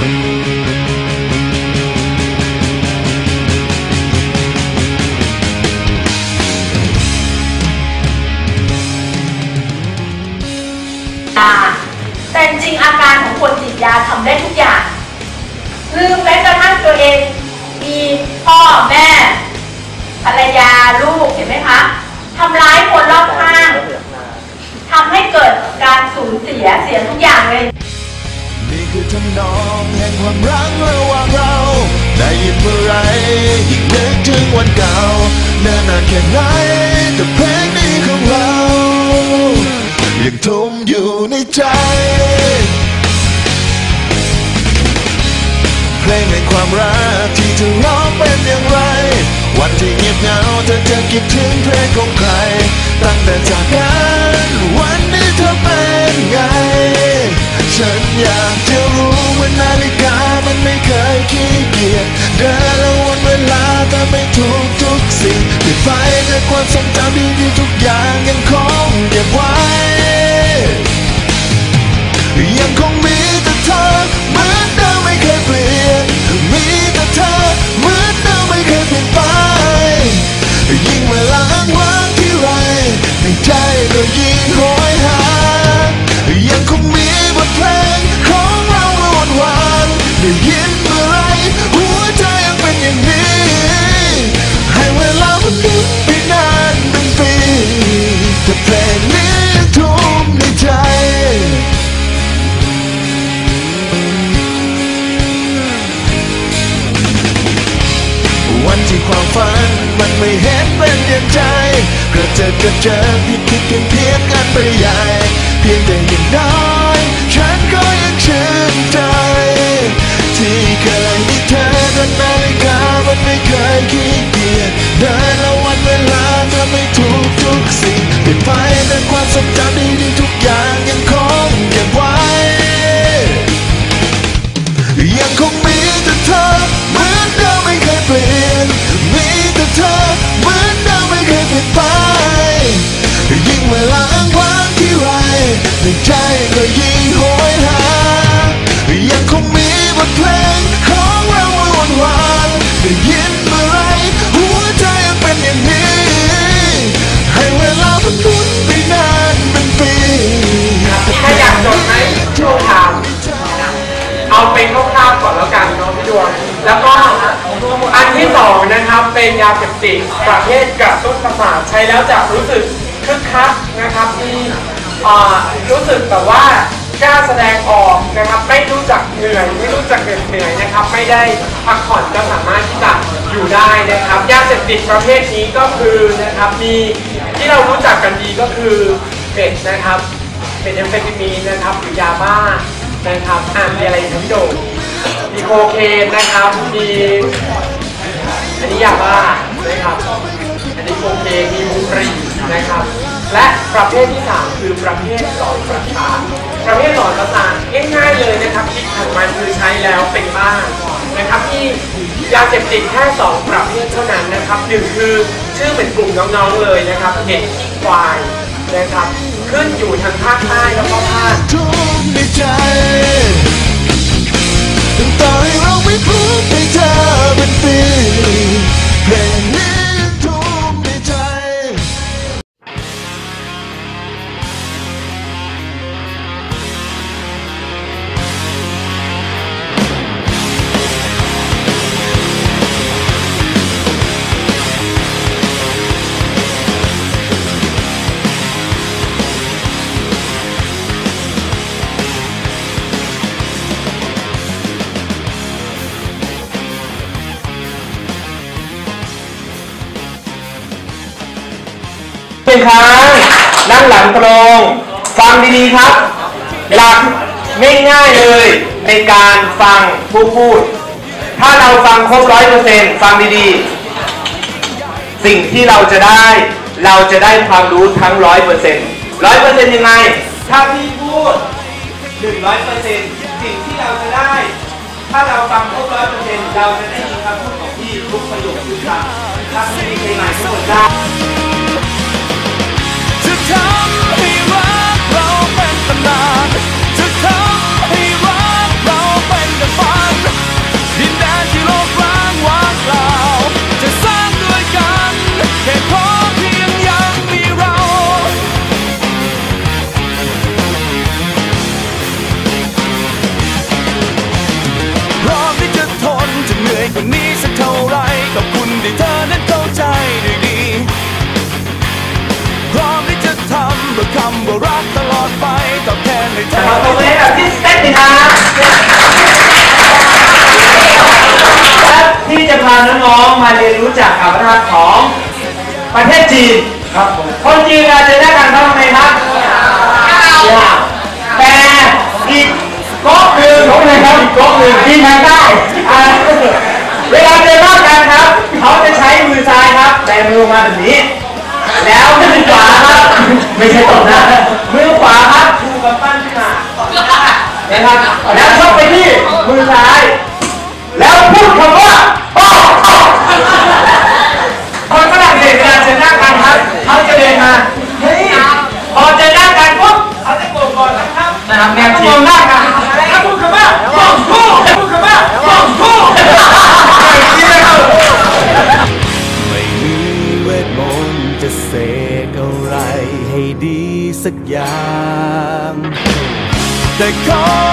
ยาแต่จริงอาการของคนติดยาทำได้ทุกอย่าง ลืมแม้กระทั่งตัวเอง มีพ่อแม่ ภรรยาลูกเห็นไหมคะทำร้ายคนรอบข้างทำให้เกิดการสูญเสียเสียทุกอย่างเลย คือทำนองแห่งความรักระหว่างเรา ได้ยินเมื่อไรยิ่งนึกถึงวันเก่าเนิ่นนานแค่ไหนแต่เพลงนี้ของเรา ยังทุ่มอยู่ในใจ เพลงแห่งความรักที่เธอร้องเป็นอย่างไร วันที่เงียบเหงาเธอจะคิดถึงเพลงของใคร ตั้งแต่จากกันวัน อยากจะรู้ว่านาฬิกามันไม่เคยขี้เกียจเดินและวนเวลาแต่ไม่ทุกทุกสิ่งปิดไฟแต่ความทรงจำดีๆทุกอย่างยังคงเก็บไว้ยังคง ได้ยินเมื่อไรหัวใจยังเป็นอย่างนี้ ให้เวลามันลุกไปนานเป็นปีแต่เพลงนี้ทุ่มในใจ วันที่ความฝันมันไม่เห็นเป็นอย่างใจกระเจิดกระเจิงผิดผิดเพียนเพียนกันไปใหญ่ ในใจก็ยิ่งโหยหา ยังคงมีบทเพลงของเราเมื่อวันวานได้ยินเมื่อไรหัวใจยังเป็นอย่างนี้ ให้เวลามันหมุนไปนานเป็นปีถ้าอยากจดไหมช่วงถามเอาเป็นคร่าวๆก่อนแล้วกันเนาะพี่ดวง แล้วก็อันที่สองนะครับเป็นยาเสพติดประเภทกระตุ้นประสาทใช้แล้วจะรู้สึกคึกคักนะครับมีอ่ รู้สึกแบบว่ากล้าแสดงออกนะครับไม่รู้จักเหนื่อยไม่รู้จักเหน็ดเหนื่อยนะครับ ไม่ได้พักผ่อนก็สามารถที่จะอยู่ได้นะครับยาเสพติดประเภทนี้ก็คือนะครับมีที่เรารู้จักกันดีก็คือเม็ดนะครับเป็นแอมเฟตามีนนะครับหรือยาบ้านะครับอ่ามีอะไรอีกครับพี่โดงมีโคเคนนะครับมีอันนี้ยาบ้านะครับอันนี้โคเคนมีบุหรี่นะครับ และประเภทที่ 3 คือประเภทหลอดประสาทประเภทหลอดประสาทง่ายๆเลยนะครับคิดของมันคือใช้แล้วเป็นบ้านะครับที่ยาเสพติดแค่2ประเภทเท่านั้นนะครับหนึ่งคือชื่อเหมือนกลุ่มน้องๆเลยนะครับเห็ดขี้ควายนะครับขึ้นอยู่ทางภาคใต้แล้วก็ภาคใตั้งต่อให้เราไม่พบให้เธอเป็นปีเพลงนี้ เป็นครั้งนั่งหลังตรง ฟังดีๆครับ หลักง่ายๆเลยในการฟังผู้พูด ถ้าเราฟังครบร้อยเปอร์เซ็นต์ฟังดีๆ สิ่งที่เราจะได้ เราจะได้ความรู้ทั้งร้อยเปอร์เซ็นต์ร้อยเปอร์เซ็นต์ยังไง ถ้าพี่พูดหนึ่งร้อยเปอร์เซ็นต์สิ่งที่เราจะได้ ถ้าเราฟังครบร้อยเปอร์เซ็นต์เราจะได้ยินคำพูดของพี่ทุกประโยคทุกคำถ้าพี่มีเพลงใหม่ทั้งหมดได้ ๆมาเรียนรู้จากอัตลักษณ์ของประเทศจีน ครับผมคนจีนเราจะได้กันเขาทำไมครับยาวแต่อีกก๊อกหนึ่งก๊อกหนึ่งครับอีกก๊อกหนึ่งที่ทางใต้อ่าเวลาเจอหน้ากันครับ เขาจะใช้มือซ้ายครับแบมือมาแบบนี้ แล้วมือขวาครับไม่ใช่ตบนะมือขวาครับชูกำปั้นขึ้นมานะครับแล้วชกไปที่มือซ้าย แล้วพูดคำว่า call.